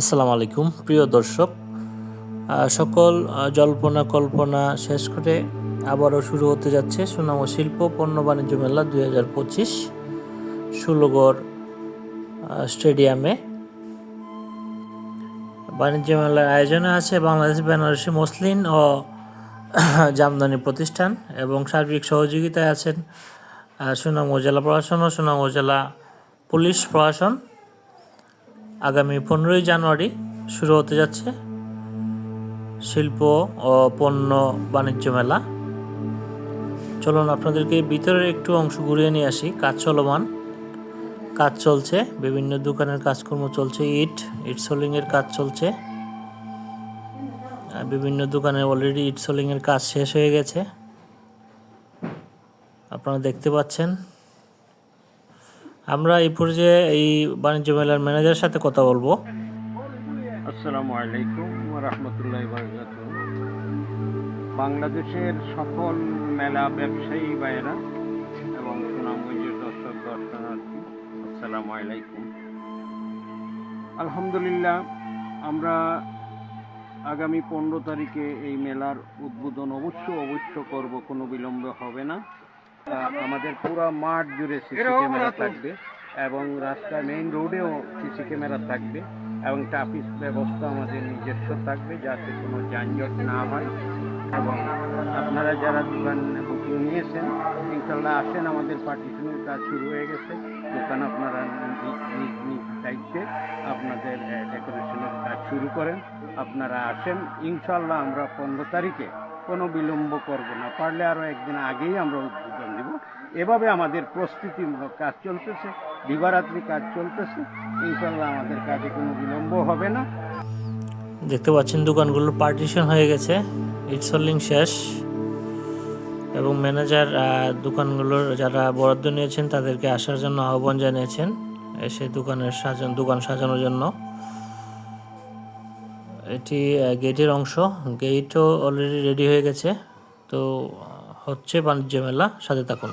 আসসালামু আলাইকুম। প্রিয় দর্শক সকল জল্পনা কল্পনা শেষ করে আবারও শুরু হতে যাচ্ছে সুনাম শিল্প পণ্য বাণিজ্য মেলা দুই হাজার পঁচিশ ষোলোগড় স্টেডিয়ামে। বাণিজ্য মেলার আয়োজনে আছে বাংলাদেশ বেনারসি মসলিন ও জামদানি প্রতিষ্ঠান এবং সার্বিক সহযোগিতায় আছেন আহ, সুনাম জেলা প্রশাসন ও সুনাম জেলা পুলিশ প্রশাসন। আগামী পনেরোই জানুয়ারি শুরু হতে যাচ্ছে শিল্প ও পণ্য বাণিজ্য মেলা। চলুন আপনাদেরকে ভিতরের একটু অংশ ঘুরিয়ে নিয়ে আসি। কাজ চলমান। কাজ চলছে, বিভিন্ন দোকানের কাজকর্ম চলছে, ইট ইট সোলিংয়ের কাজ চলছে। বিভিন্ন দোকানে অলরেডি ইট সোলিংয়ের কাজ শেষ হয়ে গেছে। আপনারা দেখতে পাচ্ছেন আমরা এই পর্যায়ে এই বাণিজ্য মেলার ম্যানেজারের সাথে কথা বলব। আসসালামু আলাইকুম রহমতুল্লাহ বাংলাদেশের সকল মেলা ব্যবসায়ী ভাইয়েরা এবং সুনামগঞ্জের দর্শক দর্শনার্থী, আসসালামু আলাইকুম। আলহামদুলিল্লাহ, আমরা আগামী পনেরো তারিখে এই মেলার উদ্বোধন অবশ্য অবশ্য করব, কোনো বিলম্ব হবে না। আমাদের পুরো মাঠ জুড়ে সিসি ক্যামেরা থাকবে এবং রাস্তা মেইন রোডেও সিসি ক্যামেরা থাকবে এবং ট্রাফিক ব্যবস্থা আমাদের নিজস্ব থাকবে যাতে কোনো যানজট না হয়। এবং আপনারা যারা দোকান বুকিং নিয়েছেন ইনশাল্লাহ আসেন আমাদের পার্টিশনের কাজ শুরু হয়ে গেছে। দোকান আপনারা নিজ দায়িত্বে আপনাদের ডেকোরেশনের কাজ শুরু করেন। আপনারা আসেন ইনশাল্লাহ আমরা পনেরো তারিখে কোনো বিলম্ব করব না। পারলে আরও একদিন আগেই আমরা উদ্বোধন দেব এভাবে আমাদের প্রস্তুতিমূলক কাজ চলতেছে দিবারাত্রি কাজ চলতেছে। ইনশাল্লাহ আমাদের কাজে কোনো বিলম্ব হবে না। দেখতে পাচ্ছেন দোকানগুলোর পার্টিশন হয়ে গেছে ইট সোলিং শেষ। এবং ম্যানেজার দোকানগুলোর যারা বরাদ্দ নিয়েছেন, তাদেরকে আসার জন্য আহ্বান জানিয়েছেন, এসে দোকানের সাজান, দোকান সাজানোর জন্য। এটি গেটের অংশ, গেটও অলরেডি রেডি হয়ে গেছে। তো হচ্ছে বাণিজ্য মেলা, সাথে থাকুন।